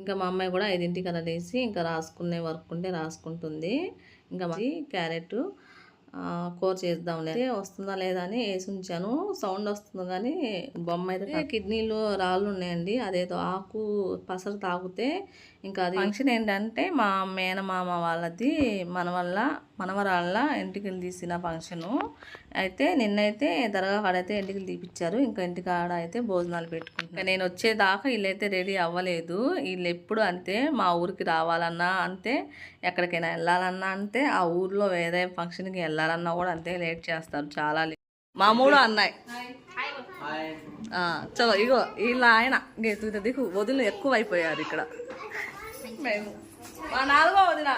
ఇంకా మా అమ్మాయి కూడా ఐదింటికి అలా లేసి ఇంకా రాసుకునే వర్క్ ఉంటే రాసుకుంటుంది. ఇంకా మరి క్యారెట్ కూర చేద్దాంలే. వస్తుందా లేదా అని వేసి ఉంచాను. సౌండ్ వస్తుంది కానీ బొమ్మ అయితే కిడ్నీలో రాళ్ళు ఉన్నాయండి. అదేదో ఆకు పసరు తాగితే ఇంకా అది ఫంక్షన్ ఏంటంటే మా మేనమామ వాళ్ళది మన వల్ల మనవరాళ్ళ ఎంటికలు తీసిన ఫంక్షను. అయితే నిన్నైతే దర్గా కాడైతే ఎంటికలు తీపిచ్చారు. ఇంకా ఇంటికాడ అయితే భోజనాలు పెట్టుకుంటున్నాను నేను వచ్చేదాకా వీళ్ళైతే రెడీ అవ్వలేదు. వీళ్ళు ఎప్పుడు అంతే మా ఊరికి రావాలన్నా అంతే ఎక్కడికైనా వెళ్ళాలన్నా అంతే ఆ ఊర్లో వేరే ఫంక్షన్కి వెళ్ళాలన్నా కూడా అంతే లేట్ చేస్తారు. చాలా. మా మూడు అన్నాయి ఆ, చలో ఇగో వీళ్ళ ఆయన గెతు దిక్కు వదిలి ఎక్కువ అయిపోయారు ఇక్కడ. మేము మా నాలుగో వదిన.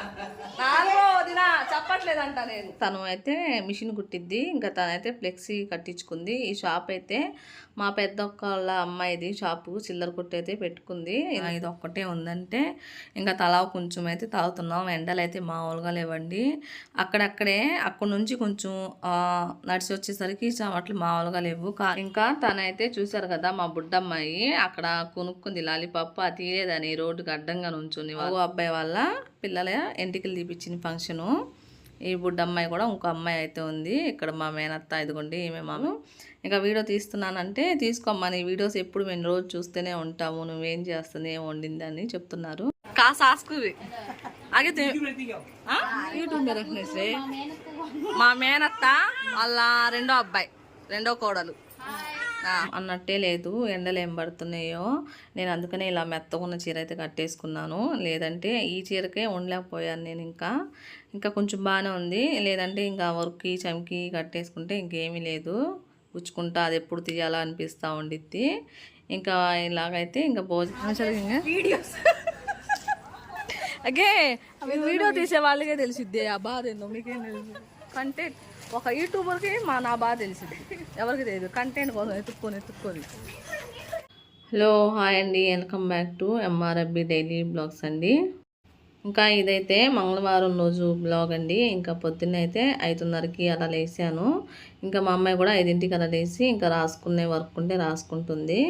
నాలుగో వదిన చెప్పట్లేదంట నేను. తను అయితే మిషన్ కుట్టిద్ది ఇంకా తనైతే ఫ్లెక్సీ కట్టించుకుంది. ఈ షాప్ అయితే మా పెద్ద వాళ్ళ అమ్మాయిది షాపు చిల్లర కొట్టు అయితే పెట్టుకుంది. ఇలా ఇది ఒక్కటే ఉందంటే ఇంకా తలా కొంచెం అయితే తాగుతున్నాం. ఎండలు అయితే మామూలుగా లేవండి. అక్కడక్కడే అక్కడ నుంచి కొంచెం ఆ, నడిచి వచ్చేసరికి చెమట్లు మామూలుగా లేవు. కా- ఇంకా తనైతే చూసారు కదా మా బుడ్డమ్మాయి అక్కడ కొనుక్కుంది లాలీపాప్. అది తీయలేదని రోడ్డుకి అడ్డంగా నుంచుంది ఓ అబ్బాయి వాళ్ళ పిల్లల ఎంటికలు తీపిచ్చిన ఫంక్షను. ఈ బుడ్డమ్మాయి కూడా ఇంకో అమ్మాయి అయితే ఉంది. ఇక్కడ మా మేనత్త ఇదిగోండి ఈమె మాము. ఇంకా వీడియో తీస్తున్నానంటే తీసుకోమ్మా నీ వీడియోస్ ఎప్పుడు మేము రోజు చూస్తూనే ఉంటాము. నువ్వేం చేస్తుంది ఏం వండింది అని చెప్తున్నారు. కాసు ఆసుకువి యూట్యూబ్ మా మేనత్త వాళ్ళ రెండో అబ్బాయి రెండో కోడలు. అన్నట్టే లేదు. ఎండలు ఏం పడుతున్నాయో. నేను అందుకనే ఇలా మెత్తగా ఉన్న చీర అయితే కట్టేసుకున్నాను. లేదంటే ఈ చీరకే ఉండలేకపోయాను నేను ఇంకా. ఇంకా కొంచెం బాగానే ఉంది. లేదంటే ఇంకా వర్క్కి చమ్కి కట్టేసుకుంటే ఇంకేమీ లేదు. గుచ్చుకుంటా అది ఎప్పుడు తీయాలా అనిపిస్తూ ఉండిద్ది. ఇంకా ఇలాగైతే ఇంకా భోజనం వీడియోస్. అగే వీడియో తీసే వాళ్ళకే తెలిసిద్ది. ఆ బాధ ఏందో మీకేం తెలుసు కంటెంట్. ఒక యూట్యూబర్కి మా నా బాధ తెలిసింది. ఎవరికి తెలియదు. కంటెంట్ కోసం ఎత్తుక్కొని ఎత్తుక్కొని. హలో హాయ్ అండి. Welcome back to MRFB daily blogs అండి. ఇంకా ఇదైతే మంగళవారం రోజు బ్లాగ్ అండి. ఇంకా పొద్దున్న అయితే ఐదున్నరకి అలా లేసాను ఇంకా మా అమ్మాయి కూడా ఐదింటికి అలా లేచి ఇంకా రాసుకునే వర్క్ ఉంటే రాసుకుంటుంది.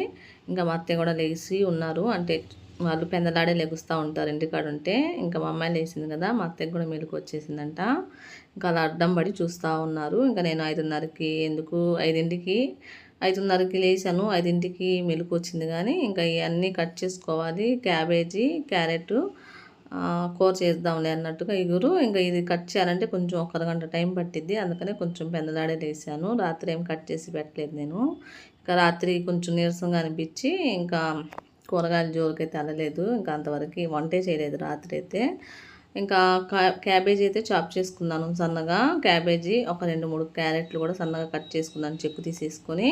ఇంకా మా అత్తయ్య కూడా లేచి ఉన్నారు. అంటే వాళ్ళు పెందలాడే లెగుస్తూ ఉంటారు ఇంటికాడ ఉంటే ఇంకా మా అమ్మాయి లేచింది కదా మా అత్తయ్యకి కూడా మెలకు వచ్చేసిందంట. ఇంకా అలా అడ్డం పడి చూస్తూ ఉన్నారు. ఇంకా నేను ఐదున్నరకి ఎందుకు ఐదింటికి ఐదున్నరకి లేచాను. ఐదింటికి మెలకు వచ్చింది కానీ ఇంకా ఇవన్నీ కట్ చేసుకోవాలి. క్యాబేజీ క్యారెట్ కూర చేద్దాంలే అన్నట్టుగా ఇగురు ఇంకా ఇది కట్ చేయాలంటే కొంచెం ఒక అరగంట టైం పట్టిద్ది. అందుకనే కొంచెం పెందలాడే లేసాను రాత్రి ఏం కట్ చేసి పెట్టలేదు నేను. ఇంకా రాత్రి కొంచెం నీరసంగా అనిపించి ఇంకా కూరగాయల జోరుకైతే అనలేదు ఇంకా అంతవరకు వంటే చేయలేదు రాత్రి అయితే. ఇంకా క్యాబేజీ అయితే చాప్ చేసుకున్నాను సన్నగా. క్యాబేజీ ఒక రెండు మూడు క్యారెట్లు కూడా సన్నగా కట్ చేసుకున్నాను చెక్కు తీసేసుకొని.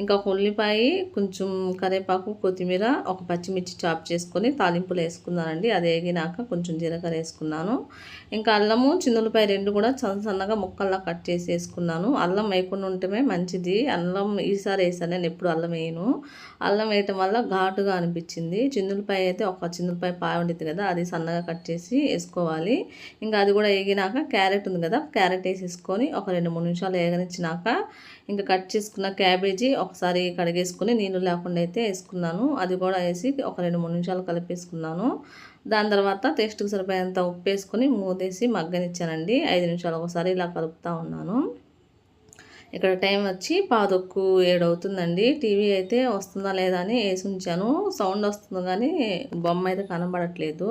ఇంకా ఒక ఉల్లిపాయ కొంచెం కరివేపాకు కొత్తిమీర ఒక పచ్చిమిర్చి చాప్ చేసుకొని తాలింపులు వేసుకున్నానండి. అది వేగినాక కొంచెం జీలకర్ర వేసుకున్నాను. ఇంకా అల్లము చిన్నులపాయ రెండు కూడా సన్న సన్నగా ముక్కల్లా కట్ చేసి వేసుకున్నాను అల్లం వేయకుండా ఉంటమే మంచిది. అల్లం ఈసారి వేసాను నేను ఎప్పుడు అల్లం వేయను. అల్లం వేయటం వల్ల ఘాటుగా అనిపించింది. చిన్నులపాయ అయితే ఒక చిన్నులపాయ పాయ ఉండిద్ది కదా అది సన్నగా కట్ చేసి వేసుకున్నాను వేసుకోవాలి. ఇంకా అది కూడా వేగినాక క్యారెట్ ఉంది కదా క్యారెట్ వేసేసుకొని ఒక రెండు మూడు నిమిషాలు వేగనిచ్చినాక ఇంకా కట్ చేసుకున్న క్యాబేజీ ఒకసారి కడిగేసుకుని నీళ్ళు లేకుండా అయితే వేసుకున్నాను. అది కూడా వేసి ఒక రెండు మూడు నిమిషాలు కలిపేసుకున్నాను. దాని తర్వాత టేస్ట్కి సరిపోయేంత ఉప్పు వేసుకొని మూదేసి మగ్గనిచ్చానండి. ఐదు నిమిషాలు ఒకసారి ఇలా కలుపుతూ ఉన్నాను. ఇక్కడ టైం వచ్చి పాదొక్కు ఏడు టీవీ అయితే వస్తుందా లేదా అని వేసి ఉంచాను. సౌండ్ వస్తుంది కానీ బొమ్మ అయితే కనబడట్లేదు.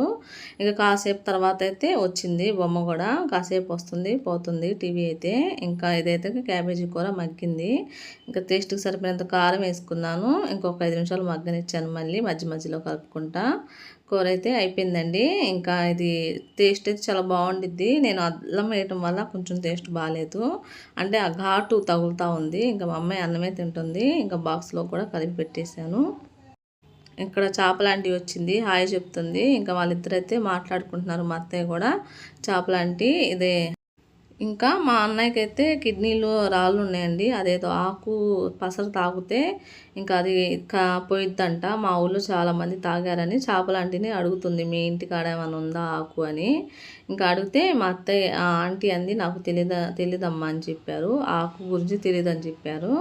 ఇంకా కాసేపు తర్వాత అయితే వచ్చింది బొమ్మ కూడా. కాసేపు వస్తుంది పోతుంది టీవీ అయితే. ఇంకా ఇదైతే క్యాబేజీ కూర మగ్గింది. ఇంకా టేస్ట్కి సరిపోయినంత కారం వేసుకున్నాను. ఇంకొక ఐదు నిమిషాలు మగ్గనిచ్చాను మళ్ళీ మధ్య మధ్యలో కలుపుకుంటా. కూర అయితే అయిపోయిందండి. ఇంకా ఇది టేస్ట్ అయితే చాలా బాగుండిద్ది. నేను అల్లం వేయటం వల్ల కొంచెం టేస్ట్ బాగాలేదు అంటే ఆ ఘాటు తగులుతూ ఉంది. ఇంకా మా అమ్మాయి అన్నమే తింటుంది. ఇంకా బాక్స్లో కూడా కలిపి పెట్టేశాను. ఇక్కడ చేపలాంటి వచ్చింది. హాయ్ చెప్తుంది. ఇంకా వాళ్ళిద్దరైతే మాట్లాడుకుంటున్నారు. మా అత్తయ్య కూడా చేపలాంటి ఇదే ఇంకా మా అన్నయ్యకి అయితే కిడ్నీలో రాళ్ళు ఉన్నాయండి. అదేదో ఆకు పసరు తాగితే ఇంకా అది కా పోయిద్దంట. మా ఊళ్ళో చాలామంది తాగారని చేపలాంటిని అడుగుతుంది. మీ ఇంటికాడ ఏమైనా ఉందా ఆకు అని. ఇంకా అడిగితే మా అత్తయ్య ఆ ఆంటీ అంది నాకు తెలియదా తెలియదమ్మా అని చెప్పారు. ఆకు గురించి తెలియదని చెప్పారు.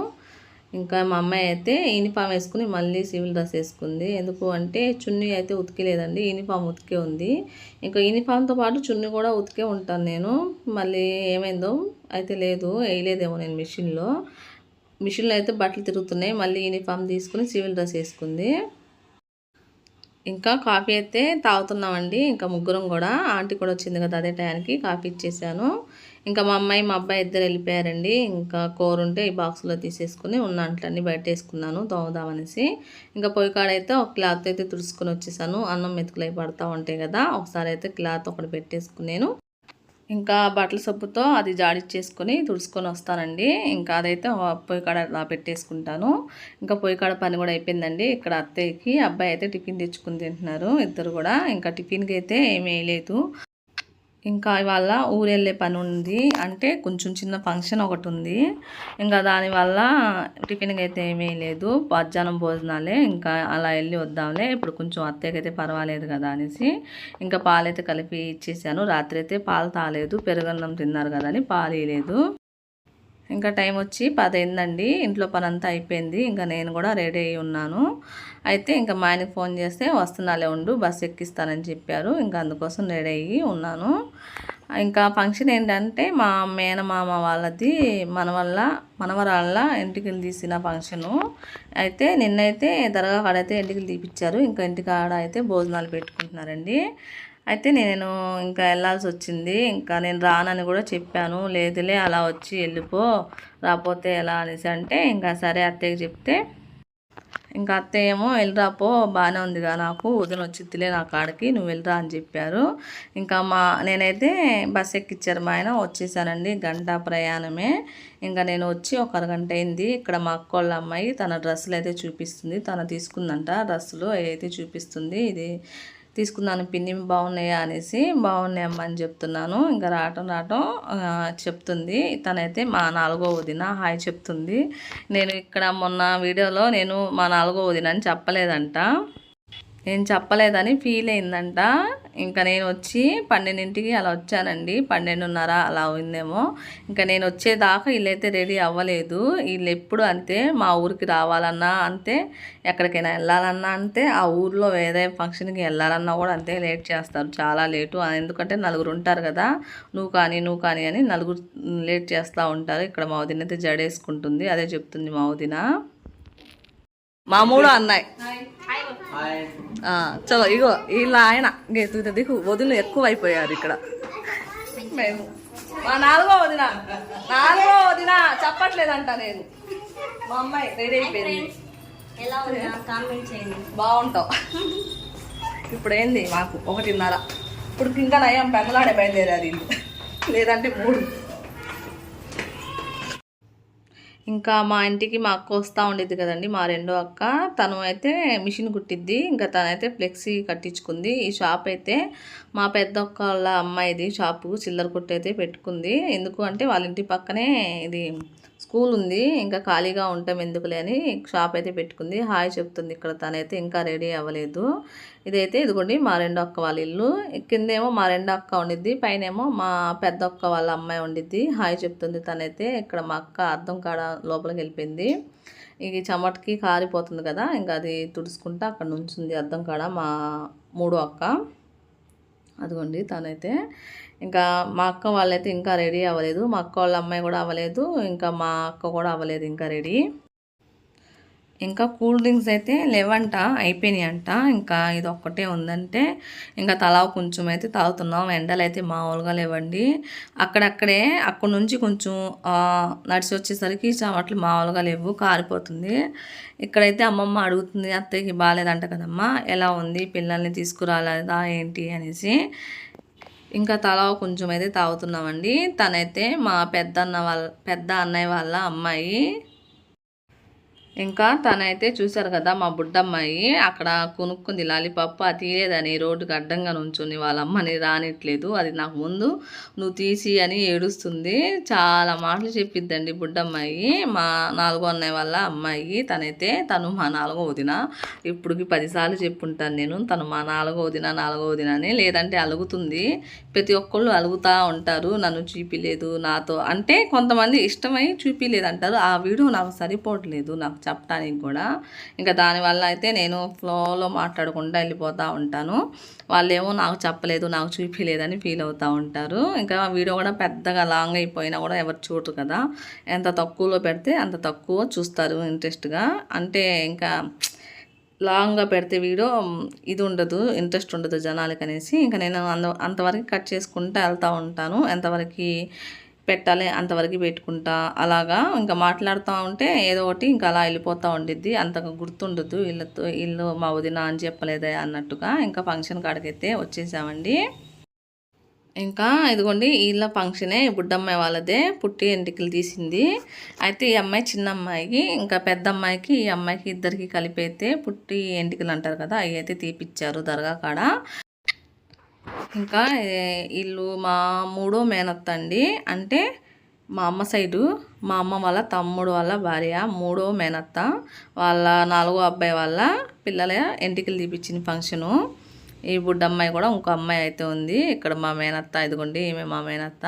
ఇంకా మా అమ్మాయి అయితే యూనిఫామ్ వేసుకుని మళ్ళీ సివిల్ డ్రెస్ వేసుకుంది. ఎందుకు అంటే చున్నీ అయితే ఉతికిలేదండి యూనిఫామ్ ఉతికే ఉంది. ఇంకా యూనిఫామ్తో పాటు చున్నీ కూడా ఉతికే ఉంటాను నేను. మళ్ళీ ఏమైందో అయితే లేదు వేయలేదేమో నేను మిషన్లో. మిషన్లో అయితే బట్టలు తిరుగుతున్నాయి మళ్ళీ యూనిఫామ్ తీసుకుని సివిల్ డ్రెస్ వేసుకుంది. ఇంకా కాఫీ అయితే తాగుతున్నామండి ఇంకా ముగ్గురం కూడా. ఆంటీ కూడా వచ్చింది కదా అదే టైంకి కాఫీ ఇచ్చేసాను. ఇంకా మా అమ్మాయి మా అబ్బాయి ఇద్దరు వెళ్ళిపోయారండి. ఇంకా కూర ఉంటే ఈ బాక్స్లో తీసేసుకుని ఉన్న అంట్లన్నీ బయట వేసుకున్నాను తోమదామనేసి. ఇంకా పొయ్యి కాడ అయితే ఒక క్లాత్ అయితే తుడుచుకొని వచ్చేసాను. అన్నం మెతుకులై పడతా ఉంటాయి కదా ఒకసారి అయితే క్లాత్ ఒకటి పెట్టేసుకున్నాను. ఇంకా బట్టల సబ్బుతో అది జాడిచ్చేసుకొని తుడుచుకొని వస్తానండి. ఇంకా అదైతే పొయ్యి కాడ అలా పెట్టేసుకుంటాను. ఇంకా పొయ్యి కాడ పని కూడా అయిపోయిందండి. ఇక్కడ అత్తయ్యకి అబ్బాయి అయితే టిఫిన్ తెచ్చుకుని తింటున్నారు ఇద్దరు కూడా. ఇంకా టిఫిన్కి అయితే ఏమీ వేయలేదు. ఇంకా ఇవాళ ఊరు వెళ్ళే పని ఉంది అంటే కొంచెం చిన్న ఫంక్షన్ ఒకటి ఉంది ఇంకా దానివల్ల టిఫిన్కి అయితే ఏమీ లేదు. మధ్యాహ్నం భోజనాలే. ఇంకా అలా వెళ్ళి వద్దాంలే. ఇప్పుడు కొంచెం అత్తయ్యకైతే పర్వాలేదు కదా అనేసి ఇంకా పాలైతే కలిపి ఇచ్చేసాను. రాత్రి అయితే పాలు తాలేదు. పెరుగన్నం తిన్నారు కదా అని పాలు ఇవ్వలేదు ఇంకా టైం వచ్చి పదైందండి. ఇంట్లో పని అంతా అయిపోయింది. ఇంకా నేను కూడా రెడీ అయ్యి ఉన్నాను. అయితే ఇంకా మా ఆయనకి ఫోన్ చేస్తే వస్తున్నాలే ఉండు బస్సు ఎక్కిస్తానని చెప్పారు. ఇంకా అందుకోసం రెడీ అయ్యి ఉన్నాను. ఇంకా ఫంక్షన్ ఏంటంటే మా మేనమామ వాళ్ళది మన వల్ల మనవరాళ్ళ ఎంటికలు తీసిన ఫంక్షను. అయితే నిన్నైతే దరగా కాడైతే ఎంటికలు తీపిచ్చారు. ఇంకా ఇంటికాడ అయితే భోజనాలు పెట్టుకుంటున్నారండి. అయితే నేను ఇంకా వెళ్ళాల్సి వచ్చింది ఇంకా నేను రానని కూడా చెప్పాను. లేదులే అలా వచ్చి వెళ్ళిపో రాపోతే ఎలా అనేసి అంటే ఇంకా సరే అత్తయ్యకి చెప్తే ఇంకా అత్తయ్య ఏమో వెళ్ళిరాపో బాగానే ఉందిగా నాకు ఉదయం వచ్చిద్దిలే నా కాడికి నువ్వు వెళ్ళరా అని చెప్పారు. ఇంకా మా నేనైతే బస్ ఎక్కిచ్చారు మా ఆయన వచ్చేసానండి గంట ప్రయాణమే. ఇంకా నేను వచ్చి ఒక అరగంట అయింది. ఇక్కడ మా అక్కోళ్ళ అమ్మాయి తన డ్రెస్సులు అయితే చూపిస్తుంది. తను తీసుకుందంట డ్రెస్సులు అయితే చూపిస్తుంది. ఇది తీసుకున్నాను పిన్ని బాగున్నాయా అనేసి బాగున్నాయమ్మా అని చెప్తున్నాను. ఇంకా రావటం రావటం చెప్తుంది. తనైతే మా నాలుగో వదిన హాయ్ చెప్తుంది. నేను ఇక్కడ మొన్న వీడియోలో నేను మా నాలుగో వదిన అని చెప్పలేదంట. నేను చెప్పలేదని ఫీల్ అయిందంట. ఇంకా నేను వచ్చి పన్నెండింటికి అలా వచ్చానండి. పన్నెండున్నర అలా అయిందేమో. ఇంకా నేను వచ్చేదాకా వీళ్ళైతే రెడీ అవ్వలేదు. వీళ్ళు ఎప్పుడు అంతే మా ఊరికి రావాలన్నా అంతే ఎక్కడికైనా వెళ్ళాలన్నా అంతే ఆ ఊర్లో వేరే ఫంక్షన్కి వెళ్ళాలన్నా కూడా అంతే లేట్ చేస్తారు. చాలా లేటు. ఎందుకంటే నలుగురు ఉంటారు కదా. నువ్వు కానీ నువ్వు కానీ అని నలుగురు లేట్ చేస్తూ ఉంటారు. ఇక్కడ మా వదిన అయితే జడేసుకుంటుంది. అదే చెప్తుంది మా వదిన. మా మూడో అన్నాయి ఆ, చలో ఇగో ఇలా ఆయన దిగు వదిన ఎక్కువ అయిపోయారు ఇక్కడ. మేము. మా నాలుగో వదిన. నాలుగో వదిన చెప్పట్లేదంట నేను. మా అమ్మాయి రెడీ అయిపోయింది. ఎలా ఉందా? కామెంట్ చేయండి. బాగుంటావు. ఇప్పుడు ఏంది మాకు ఒకటిన్నర. ఇప్పుడు ఇంకా నయం పెందలాడే బయలుదేరారు ఇల్లు లేదంటే మూడు. ఇంకా మా ఇంటికి మా అక్క వస్తూ ఉండేది కదండి మా రెండో అక్క. తను అయితే మిషన్ కుట్టిద్ది ఇంకా తనైతే ఫ్లెక్సీ కట్టించుకుంది. ఈ షాప్ అయితే మా పెద్ద అక్క వాళ్ళ అమ్మాయిది షాపు చిల్లర కొట్టు అయితే పెట్టుకుంది. ఎందుకు అంటే వాళ్ళ ఇంటి పక్కనే ఇది స్కూల్ ఉంది ఇంకా ఖాళీగా ఉంటాం ఎందుకులే అని షాప్ అయితే పెట్టుకుంది. హాయ్ చెప్తుంది ఇక్కడ తనైతే ఇంకా రెడీ అవ్వలేదు. ఇదైతే ఇదిగోండి మా రెండో అక్క వాళ్ళ ఇల్లు. కిందేమో మా రెండో అక్క ఉండిద్ది పైనేమో మా పెద్ద అక్క వాళ్ళ అమ్మాయి ఉండిద్ది. హాయ్ చెప్తుంది తనైతే. ఇక్కడ మా అక్క అర్థం కాడ లోపలికి వెళ్ళిపోయింది. ఇక చెమటకి కారిపోతుంది కదా ఇంకా అది తుడుచుకుంటా అక్కడ నుంచింది అర్థం కాడ మా మూడో అక్క. అదిగోండి తనైతే. ఇంకా మా అక్క వాళ్ళైతే ఇంకా రెడీ అవ్వలేదు. మా అక్క వాళ్ళ అమ్మాయి కూడా అవ్వలేదు. ఇంకా మా అక్క కూడా అవ్వలేదు ఇంకా రెడీ. ఇంకా కూల్ డ్రింక్స్ అయితే లేవంట అయిపోయినాయి అంట ఇంకా ఇది ఒక్కటే ఉందంటే ఇంకా తలా కొంచెం అయితే తాగుతున్నాం. ఎండలు అయితే మామూలుగా లేవండి. అక్కడక్కడే అక్కడ నుంచి కొంచెం నడిచి వచ్చేసరికి చెమటలు మామూలుగా లేవు కారిపోతుంది. ఇక్కడైతే అమ్మమ్మ అడుగుతుంది అత్తయ్యకి బాగాలేదంట కదమ్మా ఎలా ఉంది? పిల్లల్ని తీసుకురాలేదా? ఏంటి? అనేసి. ఇంకా తలా కొంచెం అయితే తాగుతున్నామండి. తనైతే మా పెద్ద అన్న వాళ్ళ పెద్ద అన్నయ్య వాళ్ళ అమ్మాయి. ఇంకా తనైతే చూశారు కదా మా బుడ్డమ్మాయి అక్కడ కొనుక్కుంది లాలీపాప్ అది తీయలేదని రోడ్డుకి అడ్డంగా నుంచుని వాళ్ళ అమ్మని రానిట్లేదు అది నాకు ముందు నువ్వు తీసి అని ఏడుస్తుంది. చాలా మాటలు చెప్పిద్దండి బుడ్డమ్మాయి. మా నాలుగో అన్నయ్య వాళ్ళ అమ్మాయి తనైతే తను మా నాలుగో వదిన. ఇప్పటికి పదిసార్లు చెప్పుంటాను నేను తను మా నాలుగో వదిన నాలుగో వదిన అని. లేదంటే అలుగుతుంది. ప్రతి ఒక్కళ్ళు అలుగుతూ ఉంటారు. నన్ను చూపిలేదు నాతో అంటే కొంతమంది ఇష్టమై చూపిలేదు అంటారు ఆ వీడియో నాకు సరిపోవట్లేదు నాకు చెప్పడానికి కూడా. ఇంకా దానివల్ల అయితే నేను ఫ్లోలో మాట్లాడకుండా వెళ్ళిపోతూ ఉంటాను. వాళ్ళేమో నాకు చెప్పలేదు నాకు చూపించలేదని ఫీల్ అవుతూ ఉంటారు. ఇంకా వీడియో కూడా పెద్దగా లాంగ్ అయిపోయినా కూడా ఎవరు చూడరు కదా. ఎంత తక్కువలో పెడితే అంత తక్కువ చూస్తారు ఇంట్రెస్ట్గా అంటే ఇంకా లాంగ్గా పెడితే వీడియో ఇది ఉండదు ఇంట్రెస్ట్ ఉండదు జనాలకి అనేసి ఇంకా నేను అంత అంతవరకు కట్ చేసుకుంటూ వెళ్తూ ఉంటాను. ఎంతవరకు పెట్టాలి అంతవరకు పెట్టుకుంటా. అలాగా ఇంకా మాట్లాడుతూ ఉంటే ఏదో ఒకటి ఇంకా అలా వెళ్ళిపోతూ ఉండిద్ది. అంతగా గుర్తుండదు వీళ్ళతో వీళ్ళు మా వదిన అని చెప్పలేదే అన్నట్టుగా ఇంకా ఫంక్షన్ కాడికైతే వచ్చేసామండి. ఇంకా ఇదిగోండి వీళ్ళ ఫంక్షనే బుడ్డమ్మాయి వాళ్ళదే పుట్టి ఎంటికలు తీసింది. అయితే ఈ అమ్మాయి చిన్న అమ్మాయికి ఇంకా పెద్ద అమ్మాయికి ఈ అమ్మాయికి ఇద్దరికి కలిపి అయితే పుట్టి ఎంటికలు అంటారు కదా అవి అయితే తీపిచ్చారు దర్గా కాడ. ఇంకా వీళ్ళు మా మూడో మేనత్త అండి అంటే మా అమ్మ సైడు మా అమ్మ వాళ్ళ తమ్ముడు వాళ్ళ భార్య మూడో మేనత్త. వాళ్ళ నాలుగో అబ్బాయి వాళ్ళ పిల్లల ఎంటికలు తీపిచ్చిన ఫంక్షను. ఈ బుడ్డమ్మాయి కూడా ఇంకో అమ్మాయి అయితే ఉంది. ఇక్కడ మా మేనత్త ఇదిగోండి ఈమె మా మేనత్త.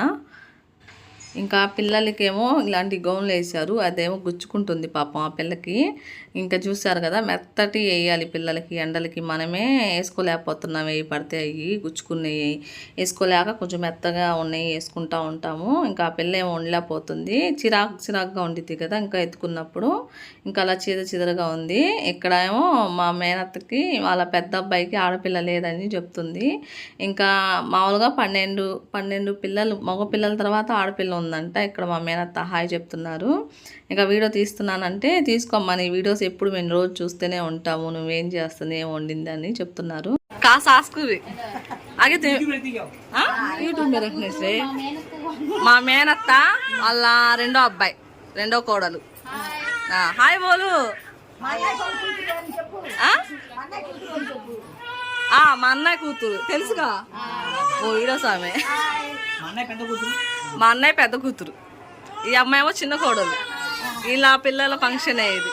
ఇంకా పిల్లలకేమో ఇలాంటి గౌన్లు వేశారు. అదేమో గుచ్చుకుంటుంది పాపం ఆ పిల్లకి. ఇంకా చూసారు కదా మెత్తటి వేయాలి పిల్లలకి ఎండలకి మనమే వేసుకోలేకపోతున్నాం. వేయి పడితే అవి గుచ్చుకున్నాయి వేసుకోలేక కొంచెం మెత్తగా ఉన్నాయి వేసుకుంటూ ఉంటాము. ఇంకా ఆ పిల్ల ఏమో ఉండలేకపోతుంది. చిరాకు చిరాకుగా ఉండిద్ది కదా ఇంకా ఎత్తుకున్నప్పుడు. ఇంకా అలా చీద చిదరగా ఉంది. ఇక్కడ ఏమో మా మేనత్తకి వాళ్ళ పెద్ద అబ్బాయికి ఆడపిల్ల లేదని చెప్తుంది. ఇంకా మామూలుగా పన్నెండు పన్నెండు పిల్లలు మగ పిల్లల తర్వాత ఆడపిల్ల ఉందంట. ఇక్కడ మా మేనత్త హాయ్ చెప్తున్నారు. ఇంకా వీడియో తీస్తున్నానంటే తీసుకోమ్మని వీడియోస్ ఎప్పుడు మేము రోజు చూస్తూనే ఉంటాము నువ్వేం చేస్తుంది ఏం వండింది అని చెప్తున్నారు. యూట్యూబ్ మీద మా మేనత్త వాళ్ళ రెండో అబ్బాయి రెండో కోడలు. హాయ్ బోలు. ఆ? ఆ, మా అన్నయ్య కూతురు. తెలుసుగా? ఓ వీడియో సామె. మా అన్నయ్య పెద్ద కూతురు? ఈ అమ్మాయి ఏమో చిన్న కోడలు. ఇలా పిల్లల ఫంక్షన్ ఇది.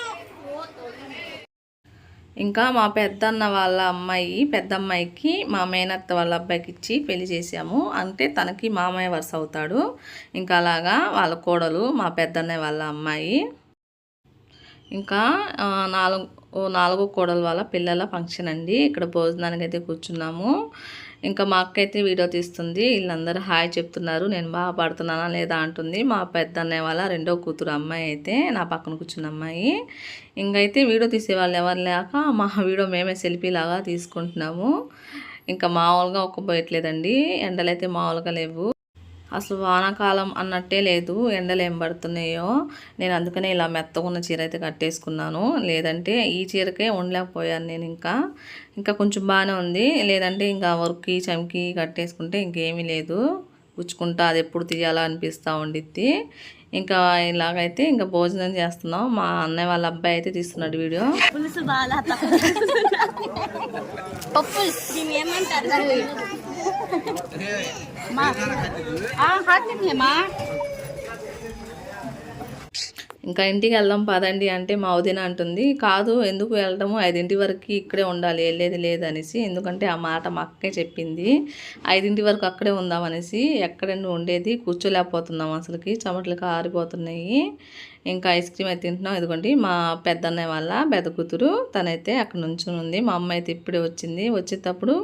ఇంకా మా పెద్దన్న వాళ్ళ అమ్మాయి పెద్ద అమ్మాయికి మా మేనత్త వాళ్ళ అబ్బాయికి ఇచ్చి పెళ్ళి చేసాము అంటే తనకి మామయ్య వరుస అవుతాడు. ఇంకా అలాగా వాళ్ళ కోడలు మా పెద్దన్నయ్య వాళ్ళ అమ్మాయి. ఇంకా నాలుగు నాలుగు ఓ కోడలు వాళ్ళ పిల్లల ఫంక్షన్ అండి. ఇక్కడ భోజనానికి అయితే కూర్చున్నాము. ఇంకా మా అక్క అయితే వీడియో తీస్తుంది. వీళ్ళందరూ హాయ్ చెప్తున్నారు. నేను బాగా పడుతున్నానా లేదా అంటుంది. మా పెద్ద అన్నయ్య వాళ్ళ రెండో కూతురు అమ్మాయి అయితే నా పక్కన కూర్చున్న అమ్మాయి. ఇంకైతే వీడియో తీసే వాళ్ళు ఎవరు లేక మా వీడియో మేమే సెల్ఫీ లాగా తీసుకుంటున్నాము. ఇంకా మామూలుగా ఒక్క పోయట్లేదండి ఎండలు అయితే మామూలుగా లేవు. అసలు వానాకాలం అన్నట్టే లేదు. ఎండలు ఏం పడుతున్నాయో. నేను అందుకనే ఇలా మెత్తగా ఉన్న చీర అయితే కట్టేసుకున్నాను. లేదంటే ఈ చీరకే ఉండలేకపోయాను నేను ఇంకా. ఇంకా కొంచెం బాగానే ఉంది. లేదంటే ఇంకా వర్క్కి చమ్కి కట్టేసుకుంటే ఇంకేమీ లేదు. గుచ్చుకుంటా అది ఎప్పుడు తీయాలా అనిపిస్తూ ఉండిద్ది. ఇంకా ఇలాగైతే ఇంకా భోజనం చేస్తున్నాం. మా అన్నయ్య వాళ్ళ అబ్బాయి అయితే తీస్తున్నాడు వీడియో. ఏమంటారు? ఇంకా ఇంటికి వెళ్దాం పదండి అంటే మా వదిన అంటుంది. కాదు ఎందుకు వెళ్ళటము? ఐదింటి వరకు ఇక్కడే ఉండాలి వెళ్ళేది లేదనేసి. ఎందుకంటే ఆ మాట మా అక్కే చెప్పింది. ఐదింటి వరకు అక్కడే ఉందాం అనేసి ఉండేది? కూర్చోలేకపోతున్నాం అసలుకి. చెమటలు కారిపోతున్నాయి. ఇంకా ఐస్ క్రీమ్ అయితే తింటున్నాం. ఇదిగోండి మా పెద్దన్నయ్య వాళ్ళ పెద్ద కూతురు. తనైతే అక్కడ నుంచుని ఉంది. మా అమ్మ అయితే ఇప్పుడే వచ్చింది. వచ్చేటప్పుడు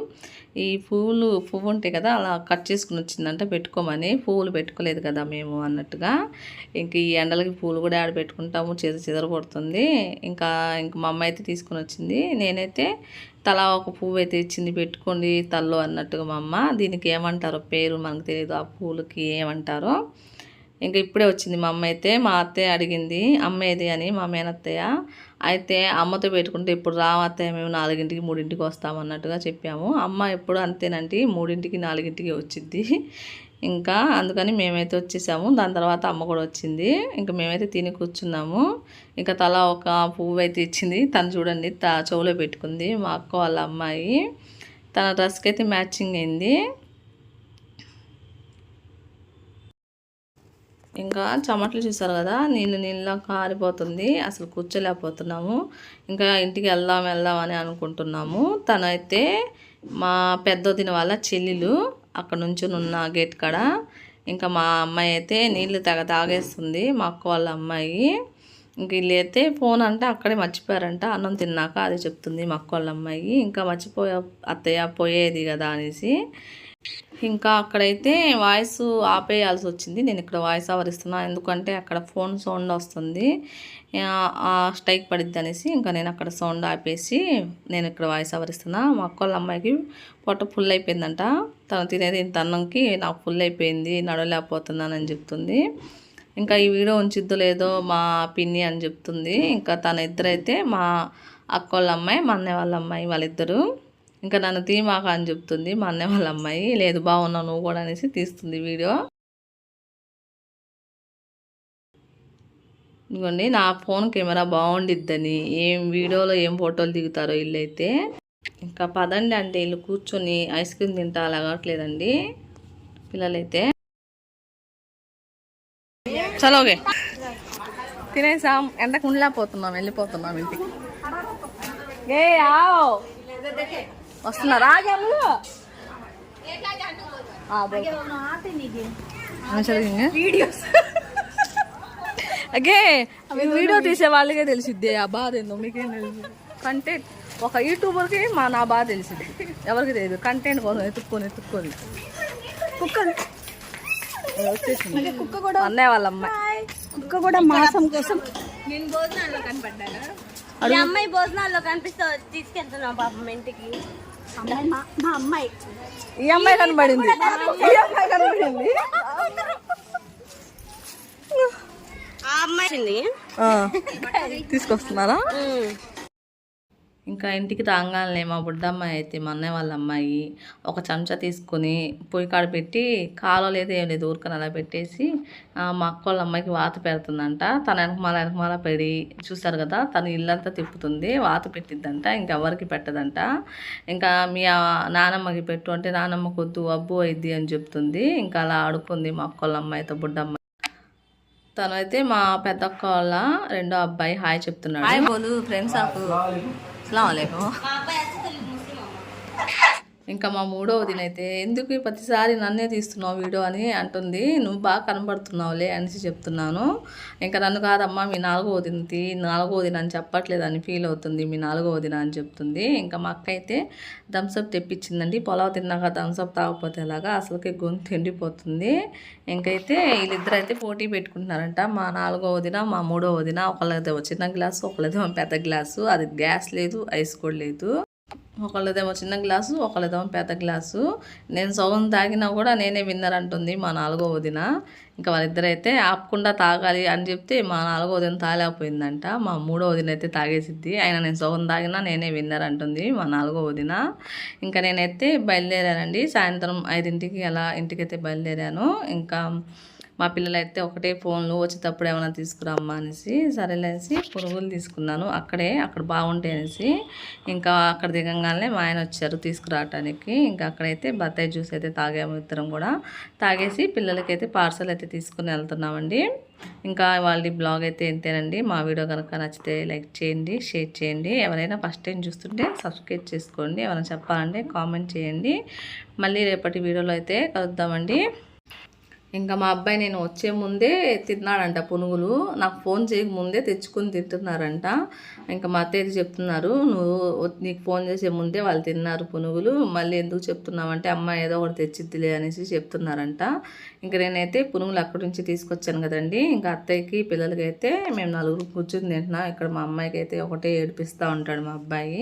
ఈ పువ్వులు పువ్వు ఉంటాయి కదా అలా కట్ చేసుకుని వచ్చిందంటే పెట్టుకోమని. పువ్వులు పెట్టుకోలేదు కదా మేము అన్నట్టుగా. ఇంక ఈ ఎండలకి పూలు కూడా ఆడ పెట్టుకుంటాము చెద చెదర కొడుతుంది. ఇంకా ఇంక మా అమ్మ అయితే తీసుకుని వచ్చింది. నేనైతే తలా ఒక పువ్వు అయితే ఇచ్చింది పెట్టుకోండి తల్లో అన్నట్టుగా మా అమ్మ. దీనికి ఏమంటారో పేరు మనకు తెలియదు ఆ పూలకి ఏమంటారో. ఇంకా ఇప్పుడే వచ్చింది మా అమ్మ అయితే. మా అత్తయ్య అడిగింది అమ్మ ఏది అని? మా మేనత్తయ్య. అయితే అమ్మతో పెట్టుకుంటే ఇప్పుడు రావత్తయ్య మేము నాలుగింటికి మూడింటికి వస్తామన్నట్టుగా చెప్పాము. అమ్మ ఎప్పుడు అంతేనండి మూడింటికి నాలుగింటికి వచ్చిద్ది. ఇంకా అందుకని మేమైతే వచ్చేసాము. దాని తర్వాత అమ్మ కూడా వచ్చింది. ఇంకా మేమైతే తిని కూర్చున్నాము. ఇంకా తల ఒక పువ్వు అయితే ఇచ్చింది. తను చూడండి త చెవులో పెట్టుకుంది. మా అక్క వాళ్ళ అమ్మాయి. తన డ్రెస్కి అయితే మ్యాచింగ్ అయింది. ఇంకా చెమటలు చూసారు కదా నీళ్ళు నీళ్ళ కారిపోతుంది. అసలు కూర్చోలేకపోతున్నాము. ఇంకా ఇంటికి వెళ్దాం వెళ్దాం అని అనుకుంటున్నాము. తనైతే మా పెద్దదిన వాళ్ళ చెల్లెలు అక్కడ నుంచి ఉన్న గేట్ కాడ. ఇంకా మా అమ్మాయి అయితే నీళ్ళు తెగ తాగేస్తుంది మా అక్క వాళ్ళ అమ్మాయి. ఇంక వీళ్ళు అయితే ఫోన్ అంటే అక్కడే మర్చిపోయారంట. అన్నం తిన్నాక అది చెప్తుంది మా అక్క వాళ్ళ అమ్మాయి. ఇంకా మర్చిపోయా అత్తయ్య పోయేది కదా అనేసి. ఇంకా అక్కడైతే వాయిస్ ఆపేయాల్సి వచ్చింది. నేను ఇక్కడ వాయిస్ ఓవర్ ఇస్తున్నాను ఎందుకంటే అక్కడ ఫోన్ సౌండ్ వస్తుంది. స్ట్రైక్ పడిద్ది అనేసి ఇంకా నేను అక్కడ సౌండ్ ఆపేసి నేను ఇక్కడ వాయిస్ ఓవర్ ఇస్తున్నా మా అక్క వాళ్ళ అమ్మాయికి పొట్ట ఫుల్ అయిపోయిందంట. తను తినేది ఇంత అన్నంకి నాకు ఫుల్ అయిపోయింది. నడవలేకపోతున్నానని చెప్తుంది. ఇంకా ఈ వీడియో ఉంచిద్దో లేదో మా పిన్ని అని చెప్తుంది. ఇంకా తన ఇద్దరైతే మా అక్క వాళ్ళ అమ్మాయి మా అన్నయ్య వాళ్ళ అమ్మాయి వాళ్ళిద్దరూ ఇంకా నన్ను తీమాక అని చెప్తుంది మా అన్నయ్య వాళ్ళ అమ్మాయి. లేదు బాగున్నావు నువ్వు కూడా అనేసి తీస్తుంది వీడియో. ఇదిగోండి నా ఫోన్ కెమెరా బాగుండిద్దని. ఏం వీడియోలో ఏం ఫోటోలు దిగుతారో ఇల్లు అయితే. ఇంకా పదండి అంటే వీళ్ళు కూర్చొని ఐస్ క్రీమ్ తింటా అలాగట్లేదండి పిల్లలైతే. చలో ఓకే. తినేసాం. ఎండకు ఉండలేకపోతున్నాం వెళ్ళిపోతున్నాం ఇంటికి. ఏ ఆవ్. వస్తున్నారా. అగే అవి వీడియో తీసే వాళ్ళకే తెలిసిద్ది. ఆ బాధ ఏందో మీకేం తెలుసు? కంటెంట్ ఒక యూట్యూబర్కి మా నా బాధ తెలిసింది ఎవరికి తెలియదు. కంటెంట్ కోసం ఎత్తుక్కొని ఎత్తుక్కొని. కుక్కని వచ్చేసింది. కుక్క కూడా అన్నయ్య వాళ్ళ అమ్మాయి. కుక్క కూడా మాసం కోసం. నేను భోజనాల్లో కనపడ్డాను? అమ్మాయి భోజనాల్లో కనిపిస్తే తీసుకెళ్తున్నా పాపం ఇంటికి. మా అమ్మాయి ఈ అమ్మాయి కనబడింది. ఈ అమ్మాయి కనబడింది తీసుకొస్తున్నారా? ఇంకా ఇంటికి రాగానే మా బుడ్డమ్మాయి అయితే మా అన్నయ్య వాళ్ళ అమ్మాయి ఒక చెంచా తీసుకొని పొయ్యి కాడ పెట్టి కాలో లేదు ఏం లేదు ఊరికని అలా పెట్టేసి ఆ, మా అక్క వాళ్ళ అమ్మాయికి వాత పెడుతుందంట. తన వెనకమాల వెనకమాల పెడి చూసారు కదా తను ఇల్లంతా తిప్పుతుంది వాత పెట్టిద్దంట ఇంకెవరికి పెట్టదంట. ఇంకా మీ ఆ నానమ్మకి పెట్టు అంటే నానమ్మకు వద్దు అబ్బు అయిద్ది అని చెప్తుంది. ఇంకా అలా ఆడుకుంది మా అక్క వాళ్ళ అమ్మాయితో బుడ్డమ్మాయి. తనైతే మా పెద్దక్క వాళ్ళ రెండో అబ్బాయి హాయ్ చెప్తున్నాడు. హాయ్ బోలు ఫ్రెండ్స్ ఆకు అస్సలం వాలేకుం మా అబ్బాయి అసలు ముస్లిం అమ్మ ఇంకా మా మూడో వదినైతే ఎందుకు ప్రతిసారి నన్నే తీస్తున్నావు వీడియో అని అంటుంది. నువ్వు బాగా కనబడుతున్నావులే అనేసి చెప్తున్నాను. ఇంకా నన్ను కాదమ్మా మీ నాలుగో వదిన తీ నాలుగో వదిన అని చెప్పట్లేదు అని ఫీల్ అవుతుంది మీ నాలుగో వదిన అని చెప్తుంది. ఇంకా మా అక్క అయితే థమ్స్అప్ తెప్పించిందండి పొలావ్ తిన్నాక థమ్స్అప్ తాగకపోతే ఎలాగా అసలుకి గొంతు ఎండిపోతుంది ఇంకైతే వీళ్ళిద్దరు అయితే పోటీ పెట్టుకుంటున్నారంట. మా నాలుగో వదిన మా మూడో వదిన ఒకళ్ళదేమో చిన్న గ్లాసు ఒకళ్ళదేమో పెద్ద గ్లాసు అది గ్యాస్ లేదు ఐస్ కూడా లేదు. ఒకళ్ళదేమో చిన్న గ్లాసు ఒకళ్ళదేమో పెద్ద గ్లాసు. నేను సగం తాగినా కూడా నేనే విన్నర్ అంటుంది మా నాలుగో వదిన. ఇంకా వాళ్ళిద్దరైతే ఆపకుండా తాగాలి అని చెప్తే మా నాలుగో వదిన తాగలేకపోయిందంట. మా మూడో వదిన అయితే తాగేసిద్ది. ఆయన నేను సగం తాగినా నేనే విన్నర్ అంటుంది మా నాలుగో వదిన. ఇంకా నేనైతే బయలుదేరానండి. సాయంత్రం ఐదింటికి అలా ఇంటికైతే బయలుదేరాను. ఇంకా మా పిల్లలైతే ఒకటే ఫోన్లు వచ్చేటప్పుడు ఏమైనా తీసుకురామ్మా అనేసి సరేలేసి పురుగులు తీసుకున్నాను. అక్కడే అక్కడ బాగుంటాయి అనేసి ఇంకా అక్కడ దిగంగానే మా ఆయన వచ్చారు తీసుకురావటానికి. ఇంకా అక్కడైతే బత్తాయి జ్యూస్ అయితే తాగాము ఇద్దరం కూడా. తాగేసి పిల్లలకైతే పార్సల్ అయితే తీసుకుని వెళ్తున్నామండి. ఇంకా వాళ్ళ బ్లాగ్ అయితే ఇంతేనండి. మా వీడియో కనుక నచ్చితే లైక్ చేయండి షేర్ చేయండి. ఎవరైనా ఫస్ట్ టైం చూస్తుంటే సబ్స్క్రైబ్ చేసుకోండి. ఏమైనా చెప్పాలంటే కామెంట్ చేయండి. మళ్ళీ రేపటి వీడియోలో అయితే కలుద్దామండి. ఇంకా మా అబ్బాయి నేను వచ్చే ముందే తిన్నాడంట పునుగులు. నాకు ఫోన్ చేయక ముందే తెచ్చుకుని తింటున్నారంట. ఇంకా మా అత్తయ్య చెప్తున్నారు నువ్వు నీకు ఫోన్ చేసే ముందే వాళ్ళు తిన్నారు పునుగులు. మళ్ళీ ఎందుకు చెప్తున్నావంటే అమ్మ ఏదో ఒకటి తెచ్చిద్దిలే అనేసి చెప్తున్నారంట. ఇంకా నేనైతే పునుగులు అక్కడి నుంచి తీసుకొచ్చాను కదండి. ఇంకా అత్తయ్యకి పిల్లలకి అయితే మేము నలుగురు కూర్చొని తింటున్నాం. ఇక్కడ మా అమ్మాయికి అయితే ఒకటే ఏడిపిస్తూ ఉంటాడు మా అబ్బాయి.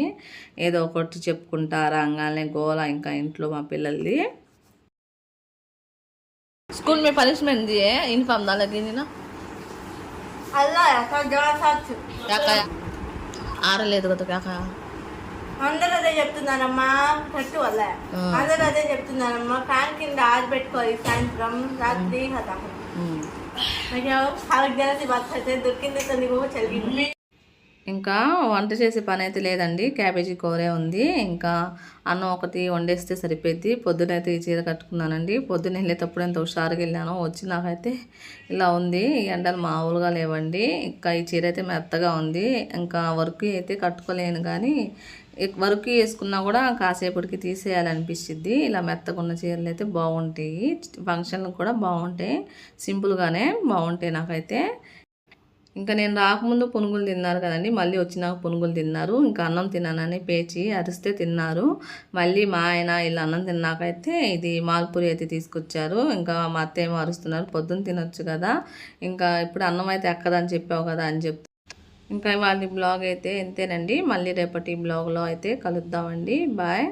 ఏదో ఒకటి చెప్పుకుంటా రాగానే గోల ఇంకా ఇంట్లో మా పిల్లల్ని स्कूल में पनिशमेंट दिए यूनिफॉर्म ना लगी थी ना అల్లా ఎక్కడ జోడ సాచ్చు क्या खाया आ रहा ले तो क्या खाया అందరూ అదే చెప్తున్నారమ్మా కట్టు వల్ల అందరూ అదే చెప్తున్నారమ్మా ఫ్యాన్ కింద ఆరబెట్టుకోవాలి సాయంత్రం రాత్రి కదా ఉమ్. అయ్యో వాళ్ళకి తెలిసి బస్ అయితే దొరికింది తను కూడా చదివి ఇంకా వంట చేసే పని అయితే లేదండి. క్యాబేజీ కూరే ఉంది. ఇంకా అన్నం ఒకటి వండేస్తే సరిపోద్ది పొద్దునైతే ఈ చీర కట్టుకున్నానండి. పొద్దున వెళ్ళేటప్పుడు ఎంత హుషారుగా వెళ్ళాను వచ్చి నాకైతే ఇలా ఉంది. ఈ ఎండలు మామూలుగా లేవండి. ఇంకా ఈ చీర అయితే మెత్తగా ఉంది. ఇంకా వర్క్ అయితే కట్టుకోలేను కానీ వర్క్ వేసుకున్నా కూడా కాసేపటికి తీసేయాలనిపిస్తుంది ఇలా మెత్తగా ఉన్న చీరలు అయితే బాగుంటాయి. ఫంక్షన్లు కూడా బాగుంటాయి. సింపుల్గానే బాగుంటాయి నాకైతే. ఇంకా నేను రాకముందు పునుగులు తిన్నారు కదండి మళ్ళీ వచ్చినాక పునుగులు తిన్నారు. ఇంకా అన్నం తిన్నానని పేచి అరిస్తే తిన్నారు. మళ్ళీ మా ఆయన ఇలా అన్నం తిన్నాకైతే ఇది మాల్పూరి అయితే తీసుకొచ్చారు. ఇంకా మా అత్త ఏమో అరుస్తున్నారు పొద్దున్న తినొచ్చు కదా ఇంకా ఇప్పుడు అన్నం అయితే ఎక్కదని చెప్పావు కదా అని చెప్తా. ఇంకా వాళ్ళ బ్లాగ్ అయితే ఎంతేనండి మళ్ళీ రేపటి బ్లాగ్లో అయితే కలుద్దామండి. బాయ్.